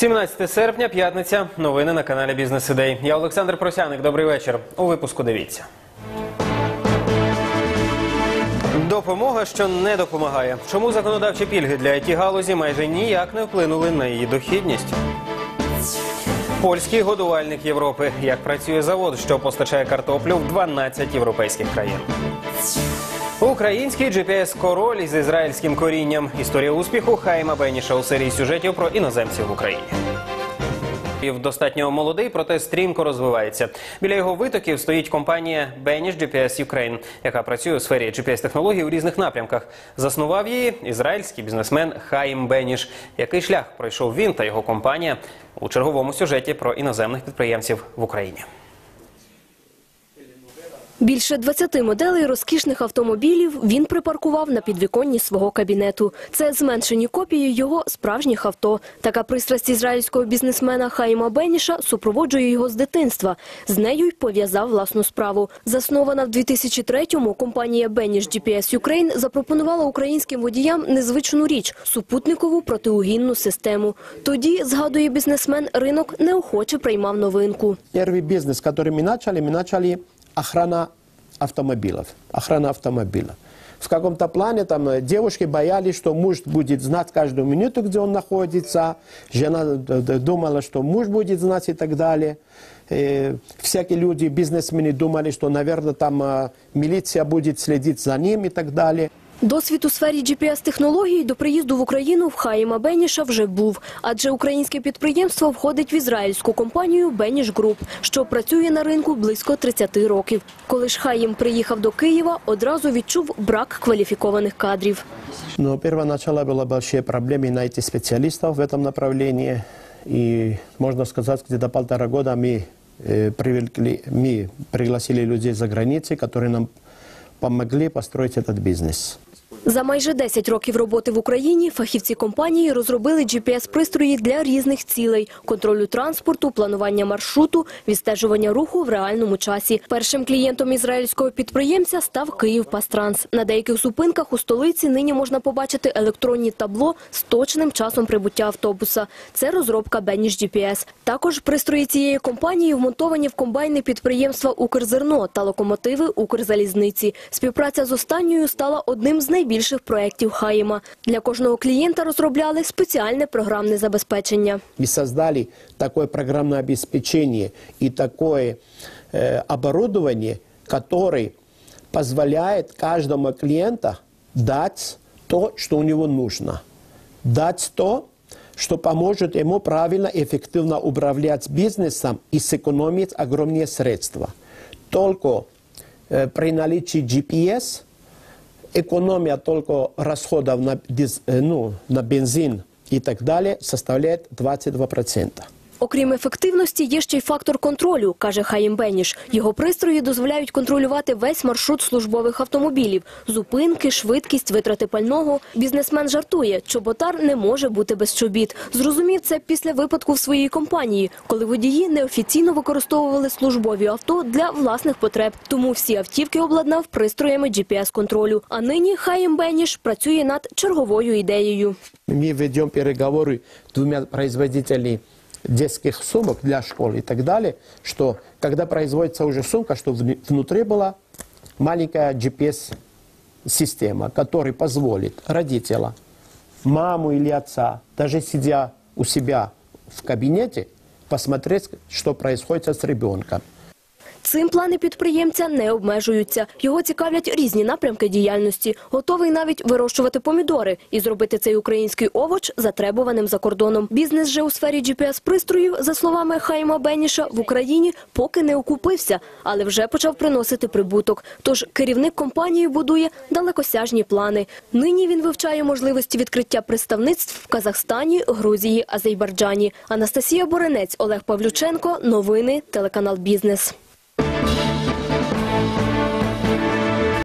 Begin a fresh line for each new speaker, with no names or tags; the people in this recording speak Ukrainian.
17 серпня, п'ятниця. Новини на каналі Бізнес Ідей. Я Олександр Просяник. Добрий вечір. У випуску дивіться. Допомога, що не допомагає. Чому законодавчі пільги для it галузі майже ніяк не вплинули на її дохідність? Польський годувальник Європи. Як працює завод, що постачає картоплю в 12 європейських країн. Український GPS-король із ізраїльським корінням. Історія успіху Хайма Беніша у серії сюжетів про іноземців в Україні. Достатньо молодий, проте стрімко розвивається. Біля його витоків стоїть компанія Benish GPS Ukraine, яка працює у сфері GPS-технологій у різних напрямках. Заснував її ізраїльський бізнесмен Хаїм Беніш. Який шлях пройшов він та його компанія у черговому сюжеті про іноземних підприємців в Україні.
Більше 20 моделей розкішних автомобілів він припаркував на підвіконні свого кабінету. Це зменшені копії його справжніх авто. Така пристрасть ізраїльського бізнесмена Хаїма Беніша супроводжує його з дитинства. З нею й пов'язав власну справу. Заснована в 2003-му, компанія Benish GPS Ukraine запропонувала українським водіям незвичну річ – супутникову протиугінну систему. Тоді, згадує бізнесмен, ринок неохоче приймав новинку.
Первый бизнес, который мы начали, мы начали охрана автомобилей. Охрана автомобиля. В каком-то плане там э, девушки боялись, что муж будет знать каждую минуту, где он находится. Жена д- думала, что муж будет знать и так далее. Э, всякие люди, бизнесмены думали, что, наверное, там э, милиция будет следить за ним и так далее.
Досвід у сфері GPS-технологій до приїзду в Україну в Хаїма Беніша вже був, адже українське підприємство входить в ізраїльську компанію Беніш Груп, що працює на ринку близько 30 років. Коли ж Хаїм приїхав до Києва, одразу відчув брак кваліфікованих кадрів.
Но первоначально было большие проблемы найти специалистов в этом направлении. И, можно сказать, где-то полтора года мы, э, привлекли, мы пригласили людей за границей, которые нам помогли построить этот бизнес.
За майже 10 років роботи в Україні фахівці компанії розробили GPS-пристрої для різних цілей – контролю транспорту, планування маршруту, відстежування руху в реальному часі. Першим клієнтом ізраїльського підприємця став Київ Пастранс. На деяких зупинках у столиці нині можна побачити електронні табло з точним часом прибуття автобуса. Це розробка Benish GPS. Також пристрої цієї компанії вмонтовані в комбайни підприємства «Укрзерно» та локомотиви «Укрзалізниці». Співпраця з останньою стала одним з найбільших проєктів Хаїма. Для кожного клієнта розробляли спеціальне програмне забезпечення.
Мы создали такое программное обеспечение и такое э, оборудование, которое позволяет каждому клиенту дать то, что у него нужно. Дать то, что поможет ему правильно и эффективно управлять бизнесом и сэкономить огромные средства. Только э, при наличии GPS экономия только расходов на, диз- э, ну, на бензин и так далее составляет 22%.
Окрім ефективності, є ще й фактор контролю, каже Хаїм Беніш. Його пристрої дозволяють контролювати весь маршрут службових автомобілів – зупинки, швидкість, витрати пального. Бізнесмен жартує, чоботар не може бути без чобіт. Зрозумів це після випадку в своїй компанії, коли водії неофіційно використовували службові авто для власних потреб. Тому всі автівки обладнав пристроями GPS-контролю. А нині Хаїм Беніш працює над черговою ідеєю.
Мы ведем переговоры с двумя производителями детских сумок для школ и так далее, что когда производится уже сумка, что внутри была маленькая GPS-система, которая позволит родителя, маму или отца, даже сидя у себя в кабинете, посмотреть, что происходит с ребенком.
Цим плани підприємця не обмежуються. Його цікавлять різні напрямки діяльності. Готовий навіть вирощувати помідори і зробити цей український овоч затребуваним за кордоном. Бізнес же у сфері GPS-пристроїв, за словами Хайма Беніша, в Україні поки не окупився, але вже почав приносити прибуток. Тож керівник компанії будує далекосяжні плани. Нині він вивчає можливості відкриття представництв в Казахстані, Грузії, Азербайджані. Анастасія Боренець, Олег Павлюченко. Новини, телеканал Бізнес.